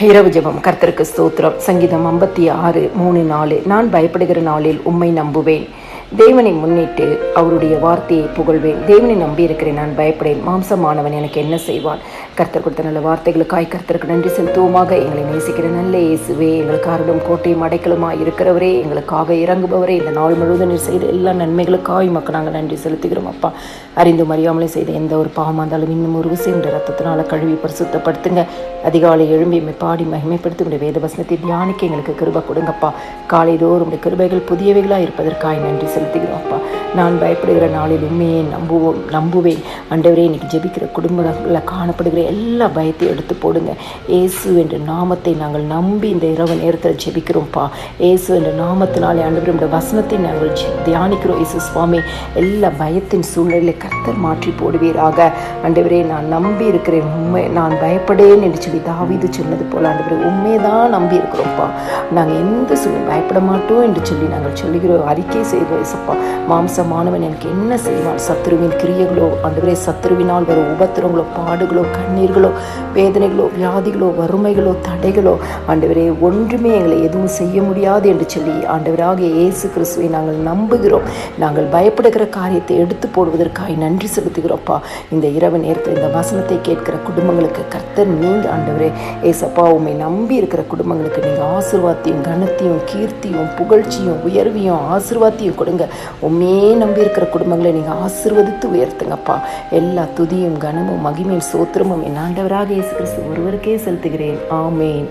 இரவு ஜபம். கர்த்தருக்கு ஸ்தோத்திரம். சங்கீதம் ஐம்பத்தி ஆறு மூணு நாலு. நான் பயப்படுகிற நாளில் உம்மை நம்புவேன். தேவனை முன்னிட்டு அவருடைய வார்த்தையை புகழ்வேன். தேவனை நம்பி இருக்கிறேன் நான் பயப்படேன். மாம்சமானவன் எனக்கு என்ன செய்வான்? கர்த்தர் கொடுத்த நல்ல வார்த்தைகளுக்காய் கர்த்தருக்கு நன்றி செலுத்துவோமாக. எங்களை நேசிக்கிற நல்ல இயேசுவே எங்களுக்கு அருளும் கோட்டையும் அடைக்கலமாக இருக்கிறவரே எங்களுக்காக இறங்குபவரே இந்த நாள் முழுவதும் நீர் செய்த எல்லா நன்மைகளுக்காய் மக்கள் நாங்கள் நன்றி செலுத்துகிறோம் அப்பா. அறிந்து அறியாமலே செய்த எந்த ஒரு பாவமாக இருந்தாலும் இன்னும் ஒரு விசைன்ற ரத்தத்தினால் கழுவி பரிசுத்தப்படுத்துங்க. அதிகாலை எழும்பி எம்மை பாடி மகிமைப்படுத்தி உடைய வேத வசனத்தை தியானிக்க எங்களுக்கு கிருபை கொடுங்கப்பா. காலைதோறும் உடைய கிருபைகள் புதியவைகளாக இருப்பதற்காய் நன்றி செலுத்துகிறோம் அப்பா நான் பயப்படுகிற நாளில் உண்மையை நம்புவோம் நம்புவேன். ஆண்டவரே இன்னைக்கு ஜெபிக்கிற குடும்பங்களில் காணப்படுகிற எல்லா பயத்தையும் எடுத்து போடுங்க. இயேசு என்ற நாமத்தை நாங்கள் நம்பி இந்த இரவு நேரத்தில் ஜெபிக்கிறோம்ப்பா. இயேசு என்ற நாமத்தினாலே ஆண்டவரே இந்த வசனத்தை நாங்கள் தியானிக்கிறோம். இயேசு சுவாமி எல்லா பயத்தின் சூழ்நிலையை கர்த்தர் மாற்றி போடுவீராக. ஆண்டவரே நான் நம்பி இருக்கிறேன். உண்மை நான் பயப்படேன் என்று சொல்லி தாவிது சொன்னது போல ஆண்டவரே உண்மையை தான் நம்பி இருக்கிறோம்ப்பா நாங்கள் எந்த சூழ்நிலை பயப்பட மாட்டோம் என்று சொல்லி நாங்கள் சொல்லுகிறோம். அறிக்கை செய்கிறோம். இயேசப்பா மாம்சமானவன் எனக்கு என்ன செய்வான்? சத்ருவின் கிரியைகளோ ஆண்டவரே சத்ருவினால் வரும் உபத்திரங்களோ பாடுகளோ கண்ணீர்களோ வேதனைகளோ வியாதிகளோ வறுமைகளோ தடைகளோ ஆண்டவரே ஒன்றுமே எங்களை எதுவும் செய்ய முடியாது என்று சொல்லி ஆண்டவராக இயேசு கிறிஸ்துவை நாங்கள் நம்புகிறோம். நாங்கள் பயப்படுகிற காரியத்தை எடுத்து போடுவதற்காக நன்றி செலுத்துகிறோம்ப்பா இந்த இரவு நேரத்தில் இந்த வசனத்தை கேட்கிற குடும்பங்களுக்கு கர்த்தர் நீங்கள் ஆண்டவரே ஏசப்பா உண்மை நம்பி இருக்கிற குடும்பங்களுக்கு நீங்கள் ஆசீர்வாதத்தையும் கனத்தையும் கீர்த்தியும் புகழ்ச்சியும் உயர்வையும் ஆசிர்வாத்தையும் கொடுங்க. உண்மையே நம்பி இருக்கிற குடும்பங்களை நீங்கள் ஆசீர்வதித்து உயர்த்துங்கப்பா. எல்லா துதியும் கனமும் மகிமையும் சோத்திரமும் என்னாண்டவராக இயேசு கிறிஸ்து ஒருவருக்கே செலுத்துகிறேன். ஆமேன்.